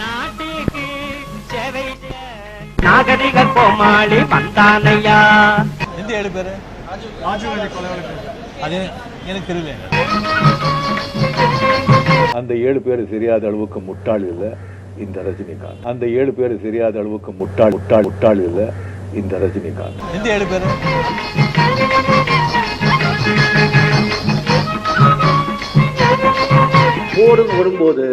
நாட்டுக்கு சேவை நாகரிக கோமாளி வந்தானையா எந்த ஏழு பேரு? அது எனக்கு தெரியல. அந்த ஏழு பேர் தெரியாத அளவுக்கு முட்டாள் இல்ல இந்த ரஜினிகாந்த். அந்த ஏழு பேர் தெரியாத அளவுக்கு முட்டாள் முட்டாள் முட்டாள் இல்ல இந்த ரஜினிகாந்த். எந்த ஏழு பேரு? போர்னு வரும்போது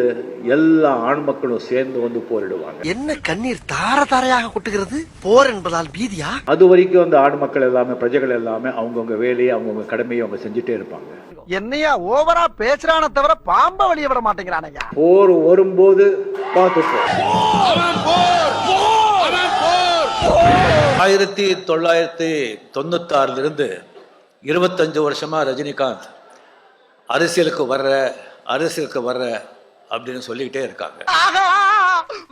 எல்லா ஆண் மக்களும் சேர்ந்து வந்து போரிடுவாங்க. என்ன கண்ணீர் தார தாரையாக கொட்டுகிறது? போர் என்பதால் பீதியா? அது வரைக்கும் அந்த ஆண் மக்கள் எல்லாமே பிரஜைகள் எல்லாமே அவங்கவுங்க வேலையை அவங்கவுங்க கடமையை அவங்க செஞ்சுட்டே இருப்பாங்க. என்னையா ஓவரா பேசுறான தவிர பாம்ப வெளிய விட மாட்டேங்கிறானையா போர் வரும்போது பார்த்துப்போம் ஆயிரத்தி தொள்ளாயிரத்தி தொண்ணூத்தாறுல இருந்து இருபத்தஞ்சு வருஷமா ரஜினிகாந்த் அரசியலுக்கு வர்ற அரசியலுக்கு வர்ற அப்படின்னு சொல்லிக்கிட்டே இருக்காங்க.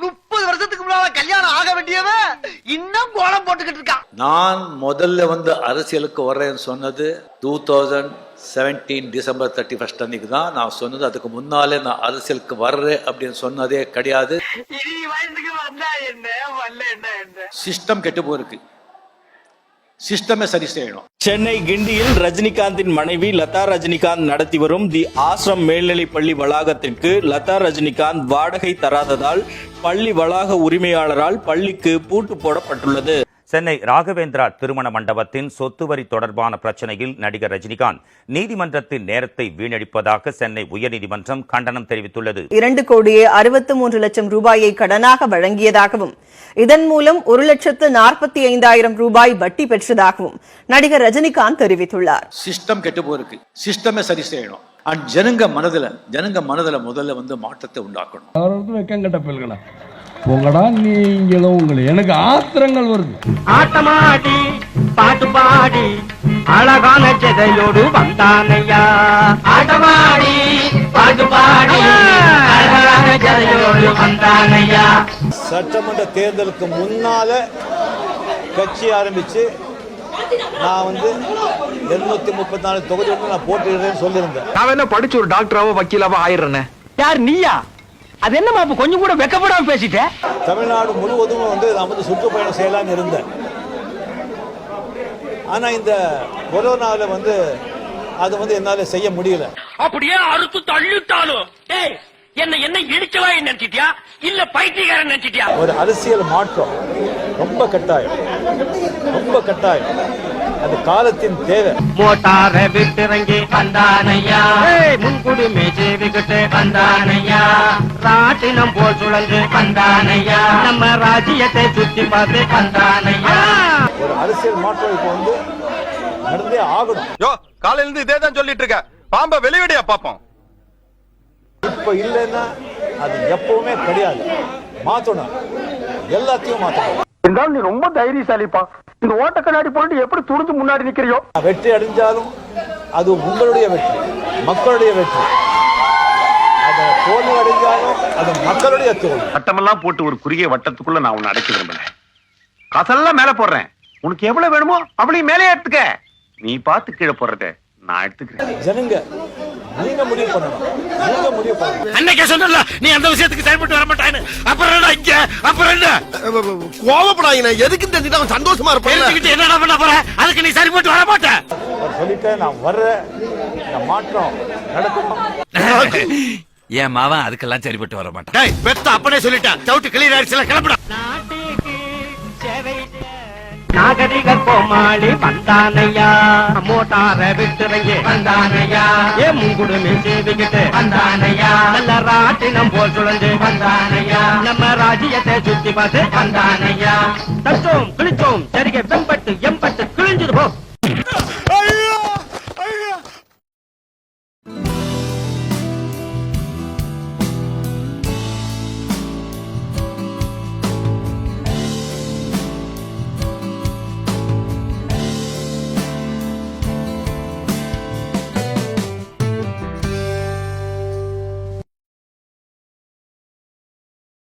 முப்பது வருஷத்துக்கு முன்னால கல்யாணம் ஆக வேண்டியவன் இன்னும் கோலம் போட்டுக்கிட்டு இருக்கான் நான் முதல்ல வந்து அரசியலுக்கு வர்றேன்னு சொன்னது two thousand seventeen December thirty first அன்னைக்கு தான். நான் சொன்னது அதுக்கு முன்னாலே நான் அரசியலுக்கு வர்றேன் அப்படின்னு சொன்னதே கிடையாது. இனி வயசுக்கு வந்தா என்ன? வரல என்ன என்ன? சிஸ்டம் கெட்டு போயிருக்கு. சிஸ்டமே சரி செய்யணும். சென்னை கிண்டியில் ரஜினிகாந்தின் மனைவி லதா ரஜினிகாந்த் நடத்தி வரும் தி ஆசிரம் மேல்நிலைப் பள்ளி வளாகத்திற்கு லதா ரஜினிகாந்த் வாடகை தராததால் பள்ளி வளாக உரிமையாளரால் பள்ளிக்கு பூட்டு போடப்பட்டுள்ளது. சென்னை ராகவேந்திரா திருமண மண்டபத்தின் சொத்து வரி தொடர்பான பிரச்சனையில் நடிகர் ரஜினிகாந்த் நீதிமன்றத்தின் நேரத்தை வீணடிப்பதாக சென்னை உயர்நீதிமன்றம் கண்டனம் தெரிவித்துள்ளது. இரண்டு கோடியே அறுபத்து மூன்று லட்சம் ரூபாயை கடனாக வழங்கியதாகவும் இதன் மூலம் ஒரு லட்சத்து நாற்பத்தி ஐந்தாயிரம் ரூபாய் வட்டி பெற்றதாகவும் நடிகர் ரஜினிகாந்த் தெரிவித்துள்ளார். சிஸ்டம் கெட்டு போயிருக்கு சிஸ்டமே சரி செய்யணும். அண்ட் ஜனங்க மனதுல ஜனங்க மனதுல முதல்ல வந்து மாற்றத்தை உண்டாக்கணும். போங்கடா நீங்களும் உங்களை. எனக்கு ஆத்திரங்கள் வருது. ஆட்டமாடி பாட்டு பாடி அழகான ஜெதையோடு வந்தானையா. ஆட்டமாடி பாட்டு பாடி அழகான ஜெதையோடு வந்தானையா. சட்டமன்ற தேர்தலுக்கு முன்னால கட்சி ஆரம்பிச்சு நான் வந்து இருநூத்தி முப்பத்தி நாலு தொகுதி வந்து நான் போட்டிடுறேன்னு சொல்லியிருந்தேன். நான் என்ன படிச்சு ஒரு டாக்டராவோ வக்கீலாவோ ஆயிடுறேனே? யார் நீயா? அது என்னமா அப்ப கொஞ்சம் கூட வெக்கப்படாம பேசிட்ட? தமிழ்நாடு முழுவதும் வந்து நான் வந்து சுற்றுப்பயணம் செய்யலாம்னு இருந்தேன். ஆனா இந்த கொரோனாவில் வந்து அது வந்து என்னால செய்ய முடியல. அப்படியே அறுத்து தள்ளிட்டாலும். ஏய் என்ன என்ன இடிச்சவா நினைச்சிட்டியா? இல்ல பைத்தியக்காரன் நினைச்சிட்டியா? ஒரு அரசியல் மாற்றம். ரொம்ப கட்டாயம். ரொம்ப கட்டாயம். அது காலத்தின் தேவை. மோட்டார விட்டிறங்கி வந்தானையா? முன்குடுமே சேவிக்கிட்டு வந்தானையா? ராட்டினம் போல் சுழந்து வந்தானையா? நம்ம ராஜ்யத்தை சுத்தி பார்த்து வந்தானையா? ஒரு அரசியல் மாற்றம் இப்போ வந்து நடந்தே ஆகணும். யோ காலையில இருந்து இதே தான் சொல்லிட்டு இருக்க. பாம்ப வெளிவிடையா பாப்போம். இப்போ இல்லைன்னா அது எப்பவுமே கிடையாது. மாத்தணும். எல்லாத்தையும் மாத்தணும். இருந்தாலும் நீ ரொம்ப தைரியசாலிப்பா. இந்த ஓட்ட கண்ணாடி போட்டு எப்படி துணிஞ்சு முன்னாடி நிக்கிறியோ? வெற்றி அடைஞ்சாலும் அது உங்களுடைய வெற்றி மக்களுடைய வெற்றி. அது தோல்வி அடைஞ்சாலும் அது மக்களுடைய தோல்வி. வட்டமெல்லாம் போட்டு ஒரு குறுகிய வட்டத்துக்குள்ள நான் உன்னை அடைக்க விரும்பல காசெல்லாம் மேல போடுறேன். உனக்கு எவ்வளவு வேணுமோ அவளையும் மேலே எடுத்துக்க. நீ பார்த்து கீழே போடுறத நான் எடுத்துக்கிறேன். ஜனங்க நீங்க முடிவு பண்ணணும். நீங்க முடிவு பண்ணணும். அன்னைக்கே சொன்னல நீ அந்த விஷயத்துக்கு செயல்பட்டு வர மாட்டான்னு. அப்புறம் என்ன இங்க? அப்புறம் என்ன? கோவப்படாதீங்க. எதுக்கு தெரிஞ்சுட்டு அவன் சந்தோஷமா இருப்பான் தெரிஞ்சுக்கிட்டு என்னடா பண்ண போற? அதுக்கு நீ சரிப்பட்டு வர மாட்ட. அவர் சொல்லிட்டேன் நான் வர்றேன். இந்த மாற்றம் நடக்கணும் என் மாவன் அதுக்கெல்லாம் சரிப்பட்டு வர மாட்டான். டேய் பெத்த அப்பனே சொல்லிட்டான் சவுட்டு கிளியர் ஆயிடுச்சுல கிளம்புடா. நாகரிக கோமாளி வந்தானையா. மோட்டார விட்டுறங்கி வந்தானையா. ஏ முங்குடுமே சேவிக்கிட்டு வந்தானையா. நல்ல ராட்டினம் போல் சுழந்து வந்தானையா. நம்ம ராஜ்யத்தை சுத்தி பார்த்து வந்தானையா. தச்சோம் கிழிச்சோம் சரிக வெம்பட்டு எம்பட்டு கிழிஞ்சது போ